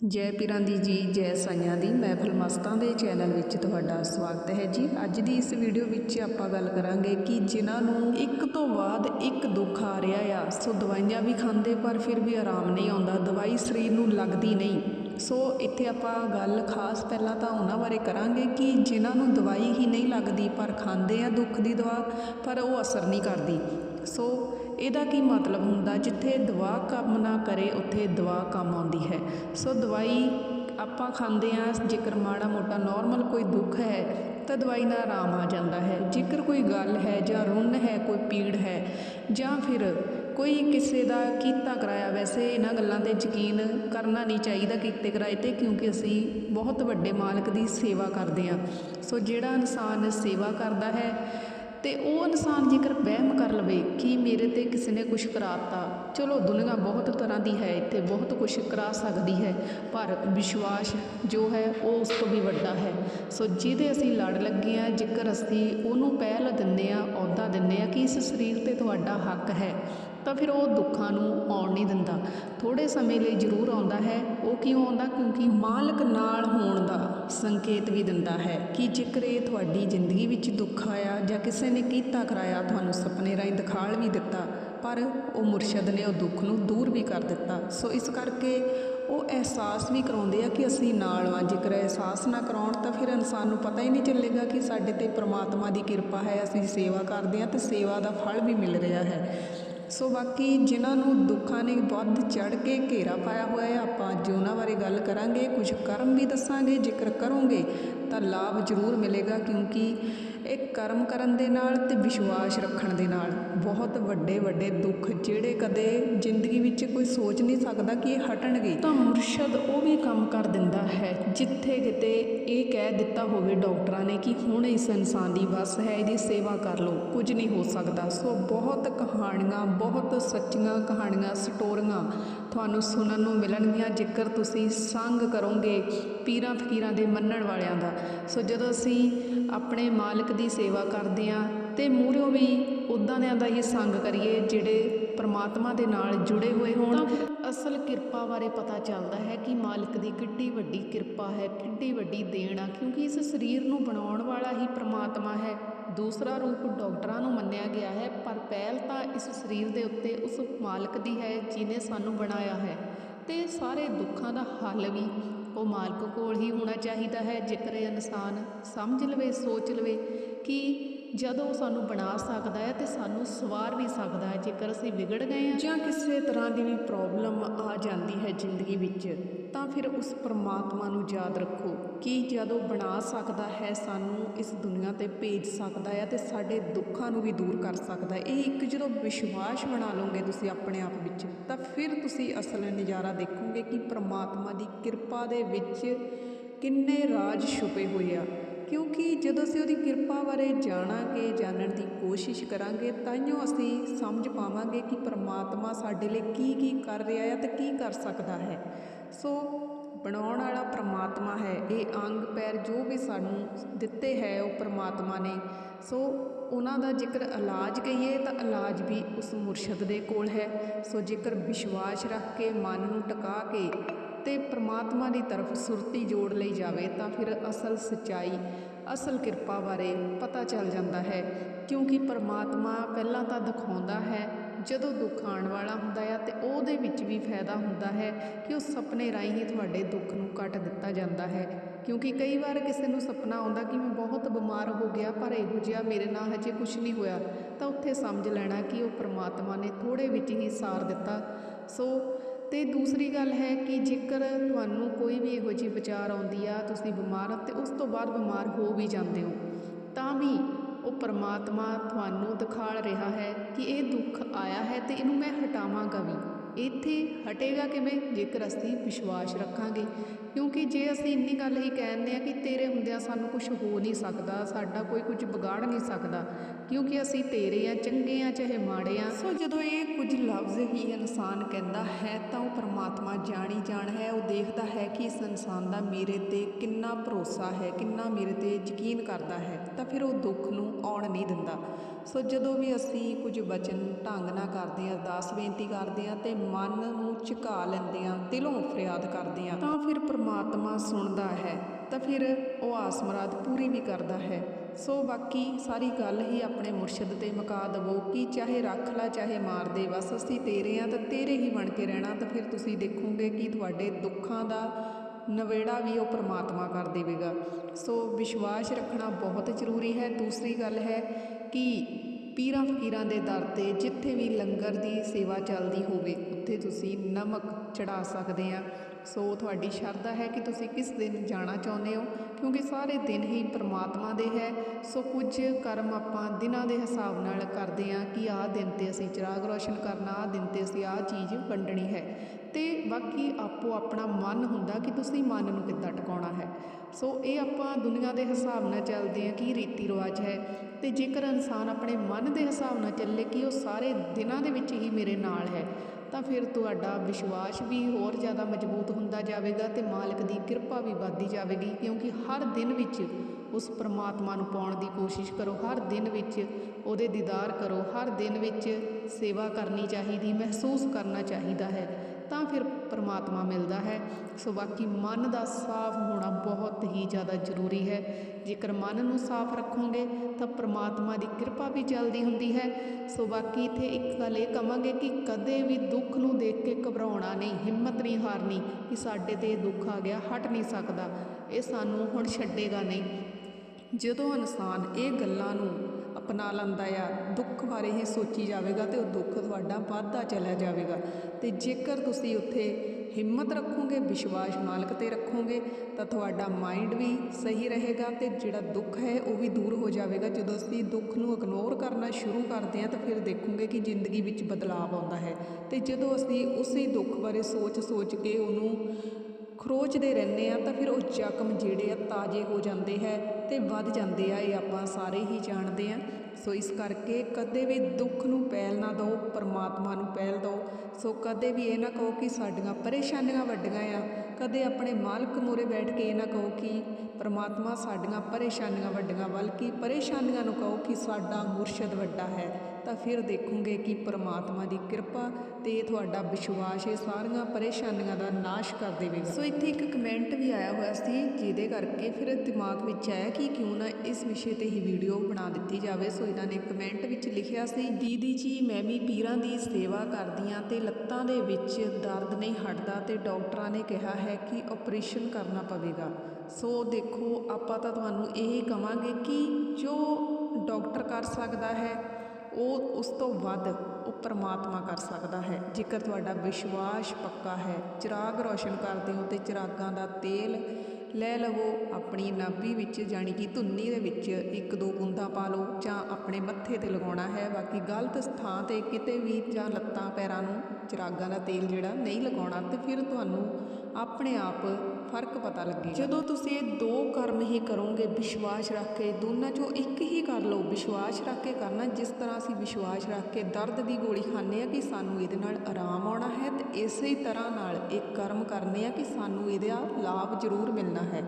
ਜੈ ਪੀਰਾਂ ਦੀ ਜੀ, ਜੈ ਸਾਈਆਂ ਦੀ ਮਹਿਫਲ ਮਸਤਾਂ ਦੇ ਚੈਨਲ ਵਿੱਚ ਤੁਹਾਡਾ ਸਵਾਗਤ ਹੈ ਜੀ। ਅੱਜ ਦੀ ਇਸ ਵੀਡੀਓ ਵਿੱਚ ਆਪਾਂ ਗੱਲ ਕਰਾਂਗੇ ਕਿ ਜਿਨ੍ਹਾਂ ਨੂੰ ਇੱਕ ਤੋਂ ਬਾਅਦ ਇੱਕ ਦੁੱਖ ਆ ਰਿਹਾ ਆ, ਸੋ ਦਵਾਈਆਂ ਵੀ ਖਾਂਦੇ ਪਰ ਫਿਰ ਵੀ ਆਰਾਮ ਨਹੀਂ ਆਉਂਦਾ, ਦਵਾਈ ਸਰੀਰ ਨੂੰ ਲੱਗਦੀ ਨਹੀਂ। ਸੋ ਇੱਥੇ ਆਪਾਂ ਗੱਲ ਖਾਸ ਪਹਿਲਾਂ ਤਾਂ ਉਹਨਾਂ ਬਾਰੇ ਕਰਾਂਗੇ ਕਿ ਜਿਨ੍ਹਾਂ ਨੂੰ ਦਵਾਈ ਹੀ ਨਹੀਂ ਲੱਗਦੀ ਪਰ ਖਾਂਦੇ ਆ ਦੁੱਖ ਦੀ ਦਵਾ ਪਰ ਉਹ ਅਸਰ ਨਹੀਂ ਕਰਦੀ। ਸੋ ਇਹਦਾ ਕੀ ਮਤਲਬ ਹੁੰਦਾ? ਜਿੱਥੇ ਦਵਾ ਕੰਮ ਨਾ ਕਰੇ, ਉੱਥੇ ਦਵਾ ਕੰਮ ਆਉਂਦੀ ਹੈ। ਸੋ ਦਵਾਈ ਆਪਾਂ ਖਾਂਦੇ ਆ ਜੇਕਰ ਮਾੜਾ ਮੋਟਾ ਨਾਰਮਲ ਕੋਈ ਦੁੱਖ ਹੈ, ਤਾਂ ਦਵਾਈ ਨਾਲ ਆਰਾਮ ਆ ਜਾਂਦਾ ਹੈ। ਜੇਕਰ ਕੋਈ ਗੱਲ ਹੈ ਜਾਂ ਰੁੰਨ ਹੈ, ਕੋਈ ਪੀੜ ਹੈ, ਜਾਂ ਫਿਰ ਕੋਈ ਕਿਸੇ ਦਾ ਕੀਤਾ ਕਰਾਇਆ, ਵੈਸੇ ਇਹਨਾਂ ਗੱਲਾਂ ਤੇ ਯਕੀਨ ਕਰਨਾ ਨਹੀਂ ਚਾਹੀਦਾ ਕੀਤੇ ਕਰਾਏ ਤੇ, ਕਿਉਂਕਿ ਅਸੀਂ ਬਹੁਤ ਵੱਡੇ ਮਾਲਕ ਦੀ ਸੇਵਾ ਕਰਦੇ ਹਾਂ। ਸੋ ਜਿਹੜਾ ਇਨਸਾਨ ਸੇਵਾ ਕਰਦਾ ਹੈ ਅਤੇ ਉਹ ਇਨਸਾਨ ਜੇਕਰ ਵਹਿਮ ਕਰ ਲਵੇ ਕਿ ਮੇਰੇ ਤੇ ਕਿਸੇ ਨੇ ਕੁਛ ਕਰਾ ਕਰਾਤਾ ਚਲੋ ਦੁਨੀਆ ਬਹੁਤ ਤਰ੍ਹਾਂ ਦੀ ਹੈ, ਇੱਥੇ ਬਹੁਤ ਕੁਝ ਕਰਾ ਸਕਦੀ ਹੈ, ਪਰ ਵਿਸ਼ਵਾਸ ਜੋ ਹੈ ਉਹ ਉਸ ਤੋਂ ਵੀ ਵੱਡਾ ਹੈ। ਸੋ ਜਿਹਦੇ ਅਸੀਂ ਲੜ ਲੱਗੇ ਆ ਜੇਕਰ ਅਸੀਂ ਉਹਨੂੰ ਪਹਿਲ ਦਿੰਦੇ ਆ ਅਹੁਦਾ ਦਿੰਦੇ ਆ ਕਿ ਇਸ ਸਰੀਰ ਤੇ ਤੁਹਾਡਾ ਹੱਕ ਹੈ, ਤਾਂ ਫਿਰ ਉਹ ਦੁੱਖਾਂ ਨੂੰ ਆਉਣ ਨਹੀਂ ਦਿੰਦਾ। ਥੋੜੇ ਸਮੇਂ ਲਈ ਜ਼ਰੂਰ ਆਉਂਦਾ ਹੈ, ਉਹ ਕਿਉਂ ਆਉਂਦਾ? ਕਿਉਂਕਿ ਮਾਲਕ ਨਾਲ ਹੋਣ ਦਾ ਸੰਕੇਤ ਵੀ ਦਿੰਦਾ ਹੈ ਕਿ ਜੇਕਰ ਇਹ ਤੁਹਾਡੀ ਜ਼ਿੰਦਗੀ ਵਿੱਚ ਦੁੱਖ ਆਇਆ ਜਾਂ ਕਿਸੇ ਨੇ ਕੀਤਾ ਕਰਾਇਆ, ਤੁਹਾਨੂੰ ਸੁਪਨੇ ਰਾਹੀਂ ਦਿਖਾਲ ਵੀ ਦਿੱਤਾ ਪਰ ਉਹ ਮੁਰਸ਼ਦ ਨੇ ਉਹ ਦੁੱਖ ਨੂੰ ਦੂਰ ਵੀ ਕਰ ਦਿੱਤਾ। ਸੋ ਇਸ ਕਰਕੇ ਉਹ ਅਹਿਸਾਸ ਵੀ ਕਰਾਉਂਦੇ ਆ ਕਿ ਅਸੀਂ ਨਾਲ ਵਾਂ। ਜੇਕਰ ਅਹਿਸਾਸ ਨਾ ਕਰਾਉਣ ਤਾਂ ਫਿਰ ਇਨਸਾਨ ਨੂੰ ਪਤਾ ਹੀ ਨਹੀਂ ਚੱਲੇਗਾ ਕਿ ਸਾਡੇ ਤੇ ਪ੍ਰਮਾਤਮਾ ਦੀ ਕਿਰਪਾ ਹੈ, ਅਸੀਂ ਸੇਵਾ ਕਰਦੇ ਹਾਂ ਤੇ ਸੇਵਾ ਦਾ ਫਲ ਵੀ ਮਿਲ ਰਿਹਾ ਹੈ। ਸੋ ਬਾਕੀ ਜਿਨ੍ਹਾਂ ਨੂੰ ਦੁੱਖਾਂ ਨੇ ਵੱਧ ਚੜ ਕੇ ਘੇਰਾ ਪਾਇਆ ਹੋਇਆ ਹੈ, ਆਪਾਂ ਅੱਜ ਉਹਨਾਂ ਬਾਰੇ ਗੱਲ ਕਰਾਂਗੇ। ਕੁਝ ਕਰਮ ਵੀ ਦੱਸਾਂਗੇ, ਜੇਕਰ ਕਰੋਗੇ ਤਾਂ ਲਾਭ ਜ਼ਰੂਰ ਮਿਲੇਗਾ ਕਿਉਂਕਿ ਇਹ ਕਰਮ ਕਰਨ ਦੇ ਨਾਲ ਤੇ ਵਿਸ਼ਵਾਸ ਰੱਖਣ ਦੇ ਨਾਲ ਬਹੁਤ ਵੱਡੇ ਵੱਡੇ ਦੁੱਖ ਜਿਹੜੇ ਕਦੇ ਜ਼ਿੰਦਗੀ ਵਿੱਚ ਕੋਈ ਸੋਚ ਨਹੀਂ ਸਕਦਾ ਕਿ ਇਹ ਹਟਣਗੇ। ਤਾਂ ਮੁਰਸ਼ਦ ਉਹ ਵੀ ਕੰਮ ਕਰ ਦਿੰਦਾ ਹੈ ਜਿੱਥੇ ਕਿਤੇ ਇਹ ਕਹਿ ਦਿੱਤਾ ਹੋਵੇ ਡਾਕਟਰਾਂ ਨੇ ਕਿ ਹੁਣ ਇਸ ਇਨਸਾਨ ਦੀ ਵਸ ਹੈ, ਇਹਦੀ ਸੇਵਾ ਕਰ ਲਓ, ਕੁਝ ਨਹੀਂ ਹੋ ਸਕਦਾ। ਸੋ ਬਹੁਤ ਕਹਾਣੀਆਂ, ਬਹੁਤ ਸੱਚੀਆਂ ਕਹਾਣੀਆਂ, ਸਟੋਰੀਆਂ ਤੁਹਾਨੂੰ ਸੁਣਨ ਨੂੰ ਮਿਲਣਗੀਆਂ ਜੇਕਰ ਤੁਸੀਂ ਸੰਗ ਕਰੋਗੇ ਪੀਰਾਂ ਫਕੀਰਾਂ ਦੇ ਮੰਨਣ ਵਾਲਿਆਂ ਦਾ। ਸੋ ਜਦੋਂ ਅਸੀਂ ਆਪਣੇ ਮਾਲਕ ਦੀ ਸੇਵਾ ਕਰਦੇ ਹਾਂ ਤੇ ਮੂਹਰਿਓਂ ਵੀ ਉਦਾਂ ਦਿਆਂ ਦਾ ਹੀ ਸੰਗ ਕਰੀਏ ਜਿਹੜੇ ਪ੍ਰਮਾਤਮਾ ਦੇ ਨਾਲ ਜੁੜੇ ਹੋਏ ਹੋਣ ਅਸਲ ਕਿਰਪਾ ਬਾਰੇ ਪਤਾ ਚੱਲਦਾ ਹੈ ਕਿ ਮਾਲਕ ਦੀ ਕਿੱਡੀ ਵੱਡੀ ਕਿਰਪਾ ਹੈ ਕਿੱਡੀ ਵੱਡੀ ਦੇਣ ਆ ਕਿਉਂਕਿ ਇਸ ਸਰੀਰ ਨੂੰ ਬਣਾਉਣ ਵਾਲਾ ਹੀ ਪ੍ਰਮਾਤਮਾ ਹੈ। ਦੂਸਰਾ ਰੂਪ ਡਾਕਟਰਾਂ ਨੂੰ ਮੰਨਿਆ ਗਿਆ ਹੈ, ਪਰ ਪਹਿਲ ਤਾਂ ਇਸ ਸਰੀਰ ਦੇ ਉੱਤੇ ਉਸ ਮਾਲਕ ਦੀ ਹੈ ਜਿਨੇ ਸਾਨੂੰ ਬਣਾਇਆ ਹੈ। ਤੇ ਸਾਰੇ ਦੁੱਖਾਂ ਦਾ ਹੱਲ ਵੀ ਉਹ ਮਾਲਕ ਕੋਲ ਹੀ ਹੋਣਾ ਚਾਹੀਦਾ ਹੈ। ਜੇਕਰ ਇਹ ਇਨਸਾਨ ਸਮਝ ਲਵੇ, ਸੋਚ ਲਵੇ ਕਿ ਜਦੋਂ ਉਹ ਸਾਨੂੰ ਬਣਾ ਸਕਦਾ ਹੈ ਤੇ ਸਾਨੂੰ ਸਵਾਰ ਵੀ ਸਕਦਾ ਹੈ, ਜੇਕਰ ਅਸੀਂ ਵਿਗੜ ਗਏ ਹਾਂ। ਜਾਂ ਕਿਸੇ ਤਰ੍ਹਾਂ ਦੀ ਵੀ ਪ੍ਰੋਬਲਮ ਆ ਜਾਂਦੀ ਹੈ ਜ਼ਿੰਦਗੀ ਵਿੱਚ, ਤਾਂ ਫਿਰ ਉਸ ਪਰਮਾਤਮਾ ਨੂੰ ਯਾਦ ਰੱਖੋ ਕਿ ਜਦੋਂ ਬਣਾ ਸਕਦਾ ਹੈ, ਸਾਨੂੰ ਇਸ ਦੁਨੀਆ ਤੇ ਭੇਜ ਸਕਦਾ ਹੈ ਤੇ ਸਾਡੇ ਦੁੱਖਾਂ ਨੂੰ ਵੀ ਦੂਰ ਕਰ ਸਕਦਾ ਹੈ। ਇਹ ਇੱਕ ਜਦੋਂ ਵਿਸ਼ਵਾਸ ਬਣਾ ਲਓਗੇ ਤੁਸੀਂ ਆਪਣੇ ਆਪ ਵਿੱਚ, ਤਾਂ ਫਿਰ ਤੁਸੀਂ ਅਸਲ ਨਜ਼ਾਰਾ ਦੇਖੋਗੇ ਕਿ ਪਰਮਾਤਮਾ ਦੀ ਕਿਰਪਾ ਦੇ ਵਿੱਚ ਕਿੰਨੇ ਰਾਜ ਛੁਪੇ ਹੋਏ ਆ। ਕਿਉਂਕਿ ਜਦੋਂ ਅਸੀਂ ਉਹਦੀ ਕਿਰਪਾ ਬਾਰੇ ਜਾਣਾਂਗੇ, ਜਾਣਨ ਦੀ ਕੋਸ਼ਿਸ਼ ਕਰਾਂਗੇ, ਤਾਂਹੀਓ ਅਸੀਂ ਸਮਝ ਪਾਵਾਂਗੇ ਕਿ ਪਰਮਾਤਮਾ ਸਾਡੇ ਲਈ ਕੀ ਕੀ ਕਰ ਰਿਹਾ ਹੈ ਤੇ ਕੀ ਕਰ ਸਕਦਾ ਹੈ। ਸੋ ਬਣਾਉਣ ਵਾਲਾ ਪਰਮਾਤਮਾ ਹੈ, ਇਹ ਅੰਗ ਪੈਰ ਜੋ ਵੀ ਸਾਨੂੰ ਦਿੱਤੇ ਹੈ, ਉਹ ਪਰਮਾਤਮਾ ਨੇ। ਸੋ ਉਹਨਾਂ ਦਾ ਜੇਕਰ ਇਲਾਜ ਕਹੀਏ ਤਾਂ ਇਲਾਜ ਵੀ ਉਸ ਮੁਰਸ਼ਦ ਦੇ ਕੋਲ ਹੈ। ਸੋ ਜੇਕਰ ਵਿਸ਼ਵਾਸ ਰੱਖ ਕੇ ਮਨ ਨੂੰ ਟਿਕਾ ਕੇ ਤੇ ਪ੍ਰਮਾਤਮਾ ਦੀ ਤਰਫ ਸੁਰਤੀ ਜੋੜ ਲਈ ਜਾਵੇ ਤਾਂ ਫਿਰ ਅਸਲ ਸਚਾਈ, ਅਸਲ ਕਿਰਪਾ ਬਾਰੇ ਪਤਾ ਚੱਲ ਜਾਂਦਾ ਹੈ। ਕਿਉਂਕਿ ਪਰਮਾਤਮਾ ਪਹਿਲਾਂ ਤਾਂ ਦਿਖਾਉਂਦਾ ਹੈ ਜਦੋਂ ਦੁੱਖ ਆਉਣ ਵਾਲਾ ਹੁੰਦਾ ਆ ਤੇ ਉਹਦੇ ਵਿੱਚ ਵੀ ਫਾਇਦਾ ਹੁੰਦਾ ਹੈ ਕਿ ਉਹ ਸੁਪਨੇ ਰਾਹੀਂ ਹੀ ਤੁਹਾਡੇ ਦੁੱਖ ਨੂੰ ਕੱਟ ਦਿੱਤਾ ਜਾਂਦਾ ਹੈ। ਕਿਉਂਕਿ ਕਈ ਵਾਰ ਕਿਸੇ ਨੂੰ ਸੁਪਨਾ ਆਉਂਦਾ ਕਿ ਮੈਂ ਬਹੁਤ ਬਿਮਾਰ ਹੋ ਗਿਆ ਪਰ ਇਹੋ ਜਿਹਾ ਮੇਰੇ ਨਾਲ ਹਜੇ ਕੁਝ ਨਹੀਂ ਹੋਇਆ, ਤਾਂ ਉੱਥੇ ਸਮਝ ਲੈਣਾ ਕਿ ਉਹ ਪ੍ਰਮਾਤਮਾ ਨੇ ਥੋੜੇ ਵਿੱਚ ਹੀ ਸਾਰ ਦਿੱਤਾ। ਸੋ, ਤੇ ਦੂਸਰੀ ਗੱਲ ਹੈ ਕਿ ਜੇਕਰ ਤੁਹਾਨੂੰ ਕੋਈ ਵੀ ਇਹੋ ਜਿਹੀ ਵਿਚਾਰ ਆਉਂਦੀ ਆ, ਤੁਸੀਂ ਬਿਮਾਰ ਹੋ ਤੇ ਉਸ ਤੋਂ ਬਾਅਦ ਬਿਮਾਰ ਹੋ ਵੀ ਜਾਂਦੇ ਹੋ, ਤਾਂ ਵੀ ਪਰਮਾਤਮਾ ਤੁਹਾਨੂੰ ਦਿਖਾਲ ਰਿਹਾ ਹੈ ਕਿ ਇਹ ਦੁੱਖ ਆਇਆ ਹੈ ਤੇ ਇਹਨੂੰ ਮੈਂ ਹਟਾਵਾਂਗਾ ਵੀ। ਇੱਥੇ ਹਟੇਗਾ ਕਿਵੇਂ? ਜੇਕਰ ਅਸੀਂ ਵਿਸ਼ਵਾਸ ਰੱਖਾਂਗੇ। ਕਿਉਂਕਿ ਜੇ ਅਸੀਂ ਇੰਨੀ ਗੱਲ ਹੀ ਕਹਿੰਦੇ ਆ ਕਿ ਤੇਰੇ ਹੁੰਦਿਆਂ ਸਾਨੂੰ ਕੁਝ ਹੋ ਨਹੀਂ ਸਕਦਾ, ਸਾਡਾ ਕੋਈ ਕੁਝ ਵਿਗਾੜ ਨਹੀਂ ਸਕਦਾ, ਕਿਉਂਕਿ ਅਸੀਂ ਤੇਰੇ ਆ ਚੰਗੇ ਆ ਚਾਹੇ ਮਾੜੇ ਆ ਸੋ ਜਦੋਂ ਇਹ ਕੁਝ ਲਫ਼ਜ਼ ਹੀ ਇਨਸਾਨ ਕਹਿੰਦਾ ਹੈ, ਤਾਂ ਉਹ ਪਰਮਾਤਮਾ ਜਾਣੀ ਜਾਣ ਹੈ। ਉਹ ਦੇਖਦਾ ਹੈ ਕਿ ਇਸ ਇਨਸਾਨ ਦਾ ਮੇਰੇ ਤੇ ਕਿੰਨਾ ਭਰੋਸਾ ਹੈ, ਕਿੰਨਾ ਮੇਰੇ ਤੇ ਯਕੀਨ ਕਰਦਾ ਹੈ, ਤਾਂ ਫਿਰ ਉਹ ਦੁੱਖ ਨੂੰ ਆਉਣ ਨਹੀਂ ਦਿੰਦਾ। ਸੋ ਜਦੋਂ ਵੀ ਅਸੀਂ ਕੁਝ ਵਚਨ ਢੰਗ ਨਾਲ ਕਰਦੇ ਹਾਂ, ਅਰਦਾਸ ਬੇਨਤੀ ਕਰਦੇ ਹਾਂ, ਤੇ ਮਨ ਨੂੰ ਝੁਕਾ ਲੈਂਦੇ ਆ ਦਿਲੋਂ ਫਰਿਆਦ ਕਰਦੇ ਆ ਤਾਂ ਫਿਰ ਪ੍ਰਮਾਤਮਾ ਸੁਣਦਾ ਹੈ, ਤਾਂ ਫਿਰ ਉਹ ਆਸ ਮੁਰਾਦ ਪੂਰੀ ਵੀ ਕਰਦਾ ਹੈ। ਸੋ ਬਾਕੀ ਸਾਰੀ ਗੱਲ ਹੀ ਆਪਣੇ ਮੁਰਸ਼ਿਦ ਤੇ ਮੁਕਾ ਦਵੋ ਕਿ ਚਾਹੇ ਰੱਖ ਲਾ, ਚਾਹੇ ਮਾਰ ਦੇ, ਬਸ ਅਸੀਂ ਤੇਰੇ ਆ, ਤਾਂ ਤੇਰੇ ਹੀ ਬਣ ਕੇ ਰਹਿਣਾ, ਤਾਂ ਫਿਰ ਤੁਸੀਂ ਦੇਖੋਗੇ ਕਿ ਤੁਹਾਡੇ ਦੁੱਖਾਂ ਦਾ ਨਵੇੜਾ ਵੀ ਉਹ ਪ੍ਰਮਾਤਮਾ ਕਰ ਦੇਵੇਗਾ। ਸੋ ਵਿਸ਼ਵਾਸ ਰੱਖਣਾ ਬਹੁਤ ਜ਼ਰੂਰੀ ਹੈ। ਦੂਸਰੀ ਗੱਲ ਹੈ ਕਿ ਪੀਰਾਂ ਫਕੀਰਾਂ ਦੇ ਦਰ ਤੇ ਜਿੱਥੇ ਵੀ ਲੰਗਰ ਦੀ ਸੇਵਾ ਚੱਲਦੀ ਹੋਵੇ, ਉੱਥੇ ਤੁਸੀਂ ਨਮਕ ਚੜ੍ਹਾ ਸਕਦੇ ਆ। ਸੋ ਤੁਹਾਡੀ ਸ਼ਰਧਾ ਹੈ ਕਿ ਤੁਸੀਂ ਕਿਸ ਦਿਨ ਜਾਣਾ ਚਾਹੁੰਦੇ ਹੋ, ਕਿਉਂਕਿ ਸਾਰੇ ਦਿਨ ਹੀ ਪ੍ਰਮਾਤਮਾ ਦੇ ਹੈ। ਸੋ ਕੁਝ ਕਰਮ ਆਪਾਂ ਦਿਨਾਂ ਦੇ ਹਿਸਾਬ ਨਾਲ ਕਰਦੇ ਆ ਕਿ ਆਹ ਦਿਨ ਤੇ ਅਸੀਂ ਚਿਰਾਗ ਰੋਸ਼ਨ ਕਰਨਾ, ਆਹ ਦਿਨ ਤੇ ਅਸੀਂ ਆਹ ਚੀਜ਼ ਵੰਡਣੀ ਹੈ। ਤੇ ਬਾਕੀ ਆਪੋ ਆਪਣਾ ਮਨ ਹੁੰਦਾ ਕਿ ਤੁਸੀਂ ਮਨ ਨੂੰ ਕਿੱਦਾਂ ਟਿਕਾਉਣਾ ਹੈ। ਸੋ ਇਹ ਆਪਾਂ ਦੁਨੀਆ ਦੇ ਹਿਸਾਬ ਨਾਲ ਚੱਲਦੇ ਆ ਕਿ ਰੀਤੀ ਰਿਵਾਜ ਹੈ। ਤੇ ਜੇਕਰ ਇਨਸਾਨ ਆਪਣੇ ਮਨ ਦੇ ਹਿਸਾਬ ਨਾਲ ਚੱਲੇ ਕਿ ਉਹ ਸਾਰੇ ਦਿਨਾਂ ਦੇ ਵਿੱਚ ਹੀ ਮੇਰੇ ਨਾਲ ਹੈ ਤਾਂ ਫਿਰ ਤੁਹਾਡਾ ਵਿਸ਼ਵਾਸ ਵੀ ਹੋਰ ਜ਼ਿਆਦਾ ਮਜ਼ਬੂਤ ਹੁੰਦਾ ਜਾਵੇਗਾ ਤੇ ਮਾਲਕ ਦੀ ਕਿਰਪਾ ਵੀ ਵੱਧਦੀ ਜਾਵੇਗੀ, ਕਿਉਂਕਿ ਹਰ ਦਿਨ ਵਿੱਚ ਉਸ ਪ੍ਰਮਾਤਮਾ ਨੂੰ ਪਾਉਣ ਦੀ ਕੋਸ਼ਿਸ਼ ਕਰੋ, ਹਰ ਦਿਨ ਵਿੱਚ ਉਹਦੇ ਦੀਦਾਰ ਕਰੋ, ਹਰ ਦਿਨ ਵਿੱਚ ਸੇਵਾ ਕਰਨੀ ਚਾਹੀਦੀ, ਮਹਿਸੂਸ ਕਰਨਾ ਚਾਹੀਦਾ ਹੈ। ਤਾਂ ਫਿਰ ਪਰਮਾਤਮਾ ਮਿਲਦਾ ਹੈ। ਸੋ ਬਾਕੀ ਮਨ ਦਾ ਸਾਫ਼ ਹੋਣਾ ਬਹੁਤ ਹੀ ਜ਼ਿਆਦਾ ਜ਼ਰੂਰੀ ਹੈ। ਜੇਕਰ ਮਨ ਨੂੰ ਸਾਫ਼ ਰੱਖੋਗੇ ਤਾਂ ਪਰਮਾਤਮਾ ਦੀ ਕਿਰਪਾ ਵੀ ਜਲਦੀ ਹੁੰਦੀ ਹੈ। ਸੋ ਬਾਕੀ ਇੱਥੇ ਇੱਕ ਗੱਲ ਇਹ ਕਵਾਂਗੇ ਕਿ ਕਦੇ ਵੀ ਦੁੱਖ ਨੂੰ ਦੇਖ ਕੇ ਘਬਰਾਉਣਾ ਨਹੀਂ, ਹਿੰਮਤ ਨਹੀਂ ਹਾਰਨੀ ਕਿ ਸਾਡੇ ਤੇ ਇਹ ਦੁੱਖ ਆ ਗਿਆ, ਹਟ ਨਹੀਂ ਸਕਦਾ। ਇਹ ਸਾਨੂੰ ਹੁਣ ਛੱਡੇਗਾ ਨਹੀਂ। ਜਦੋਂ ਇਨਸਾਨ ਇਹ ਗੱਲਾਂ ਨੂੰ ਅਪਣਾ ਲੈਂਦਾ ਆ, ਦੁੱਖ ਬਾਰੇ ਹੀ ਸੋਚੀ ਜਾਵੇਗਾ ਤੇ ਉਹ ਦੁੱਖ ਤੁਹਾਡਾ ਵੱਧਦਾ ਚਲਾ ਜਾਵੇਗਾ। ਤੇ ਜੇਕਰ ਤੁਸੀਂ ਉੱਥੇ ਹਿੰਮਤ ਰੱਖੋਗੇ, ਵਿਸ਼ਵਾਸ ਮਾਲਕ ਤੇ ਰੱਖੋਗੇ, ਤਾਂ ਤੁਹਾਡਾ ਮਾਈਂਡ ਵੀ ਸਹੀ ਰਹੇਗਾ ਤੇ ਜਿਹੜਾ ਦੁੱਖ ਹੈ ਉਹ ਵੀ ਦੂਰ ਹੋ ਜਾਵੇਗਾ। ਜਦੋਂ ਅਸੀਂ ਦੁੱਖ ਨੂੰ ਇਗਨੋਰ ਕਰਨਾ ਸ਼ੁਰੂ ਕਰਦੇ ਹਾਂ, ਤਾਂ ਫਿਰ ਦੇਖੋਗੇ ਕਿ ਜ਼ਿੰਦਗੀ ਵਿੱਚ ਬਦਲਾਅ ਆਉਂਦਾ ਹੈ। ਤੇ ਜਦੋਂ ਅਸੀਂ ਉਸੇ ਦੁੱਖ ਬਾਰੇ ਸੋਚ-ਸੋਚ ਕੇ ਉਹਨੂੰ ਖਰੋਚਦੇ ਰਹਿੰਦੇ ਆ ਤਾਂ ਫਿਰ ਉਹ ਜ਼ਖਮ ਜਿਹੜੇ ਆ ਤਾਜ਼ੇ ਹੋ ਜਾਂਦੇ ਹੈ ਤੇ ਵੱਧ ਜਾਂਦੇ ਆ, ਇਹ ਆਪਾਂ ਸਾਰੇ ਹੀ ਜਾਣਦੇ ਆ। ਸੋ ਇਸ ਕਰਕੇ ਕਦੇ ਵੀ ਦੁੱਖ ਨੂੰ ਪਹਿਲ ਨਾ ਦਿਓ, ਪਰਮਾਤਮਾ ਨੂੰ ਪਹਿਲ ਦਿਓ। ਸੋ ਕਦੇ ਵੀ ਇਹ ਨਾ ਕਹੋ ਕਿ ਸਾਡੀਆਂ ਪਰੇਸ਼ਾਨੀਆਂ ਵੱਡੀਆਂ ਆ। ਕਦੇ ਆਪਣੇ ਮਾਲਕ ਮੂਹਰੇ ਬੈਠ ਕੇ ਇਹ ਨਾ ਕਹੋ ਕਿ ਪਰਮਾਤਮਾ ਸਾਡੀਆਂ ਪਰੇਸ਼ਾਨੀਆਂ ਵੱਡੀਆਂ, ਬਲਕਿ ਪਰੇਸ਼ਾਨੀਆਂ ਨੂੰ ਕਹੋ ਕਿ ਸਾਡਾ ਮੁਰਸ਼ਦ ਵੱਡਾ ਹੈ। ਤਾਂ ਫਿਰ ਦੇਖੋਗੇ ਕਿ ਪਰਮਾਤਮਾ ਦੀ ਕਿਰਪਾ ਤੇ ਤੁਹਾਡਾ ਵਿਸ਼ਵਾਸ ਇਹ ਸਾਰੀਆਂ ਪਰੇਸ਼ਾਨੀਆਂ ਦਾ ਨਾਸ਼ ਕਰ ਦੇਵੇ ਸੋ ਇੱਥੇ ਇੱਕ ਕਮੈਂਟ ਵੀ ਆਇਆ ਹੋਇਆ ਸੀ, ਜਿਹਦੇ ਕਰਕੇ ਫਿਰ ਦਿਮਾਗ ਵਿੱਚ ਆਇਆ ਕਿ ਕਿਉਂ ਨਾ ਇਸ ਵਿਸ਼ੇ ਤੇ ਹੀ ਵੀਡੀਓ ਬਣਾ ਦਿੱਤੀ ਜਾਵੇ। ਸੋ ਇਹਨਾਂ ਨੇ ਕਮੈਂਟ ਵਿੱਚ ਲਿਖਿਆ ਸੀ, ਦੀਦੀ ਜੀ, ਮੈਂ ਵੀ ਪੀਰਾਂ ਦੀ ਸੇਵਾ ਕਰਦੀ ਹਾਂ ਤੇ ਲੱਤਾਂ ਦੇ ਵਿੱਚ ਦਰਦ ਨਹੀਂ ਹਟਦਾ ਤੇ ਡਾਕਟਰਾਂ ਨੇ ਕਿਹਾ ਹੈ ਕਿ ਆਪਰੇਸ਼ਨ ਕਰਨਾ ਪਵੇਗਾ। ਸੋ ਦੇਖੋ, ਆਪਾਂ ਤਾਂ ਤੁਹਾਨੂੰ ਇਹ ਕਵਾਂਗੇ ਕਿ ਜੋ ਡਾਕਟਰ ਕਰ ਸਕਦਾ ਹੈ ਉਹ ਉਸ ਤੋਂ ਵੱਧ ਉਹ ਪਰਮਾਤਮਾ ਕਰ ਸਕਦਾ ਹੈ। ਜੇਕਰ ਤੁਹਾਡਾ ਵਿਸ਼ਵਾਸ ਪੱਕਾ ਹੈ, ਚਿਰਾਗ ਰੋਸ਼ਨ ਕਰਦੇ ਹੋ ਤੇ ਚਿਰਾਗਾਂ ਦਾ ਤੇਲ ਲੈ ਲਵੋ। ਆਪਣੀ ਨਾਭੀ ਵਿੱਚ ਜਾਣੀ ਕਿ ਧੁੰਨੀ ਦੇ ਵਿੱਚ ਇੱਕ ਦੋ ਬੂੰਦਾਂ ਪਾ ਲਓ ਜਾਂ ਆਪਣੇ ਮੱਥੇ ਤੇ ਲਗਾਉਣਾ ਹੈ। ਬਾਕੀ ਗਲਤ ਥਾਂ ਤੇ ਕਿਤੇ ਵੀ ਜਾਂ ਲੱਤਾਂ, ਪੈਰਾਂ ਨੂੰ ਚਿਰਾਗਾਂ ਦਾ ਤੇਲ ਜਿਹੜਾ ਨਹੀਂ ਲਗਾਉਣਾ ਤੇ ਫਿਰ ਤੁਹਾਨੂੰ ਆਪਣੇ ਆਪ ਫ਼ਰਕ ਪਤਾ ਲੱਗੇ ਜਦੋਂ ਤੁਸੀਂ ਇਹ ਦੋ ਕਰਮ ਹੀ ਕਰੋਗੇ, ਵਿਸ਼ਵਾਸ ਰੱਖ ਕੇ, ਦੋਨਾਂ ਚੋਂ ਇੱਕ ਹੀ ਕਰ ਲਓ, ਵਿਸ਼ਵਾਸ ਰੱਖ ਕੇ ਕਰਨਾ, ਜਿਸ ਤਰ੍ਹਾਂ ਅਸੀਂ ਵਿਸ਼ਵਾਸ ਰੱਖ ਕੇ ਦਰਦ ਦੀ ਗੋਲੀ ਖਾਂਦੇ ਆ ਕਿ ਸਾਨੂੰ ਇਹਦੇ ਨਾਲ ਆਰਾਮ ਆਉਣਾ ਹੈ, ਤੇ ਇਸੇ ਤਰ੍ਹਾਂ ਨਾਲ ਇਹ ਕਰਮ ਕਰਨੇ ਆ ਕਿ ਸਾਨੂੰ ਇਹਦਾ ਲਾਭ ਜ਼ਰੂਰ ਮਿਲਣਾ ਹੈ।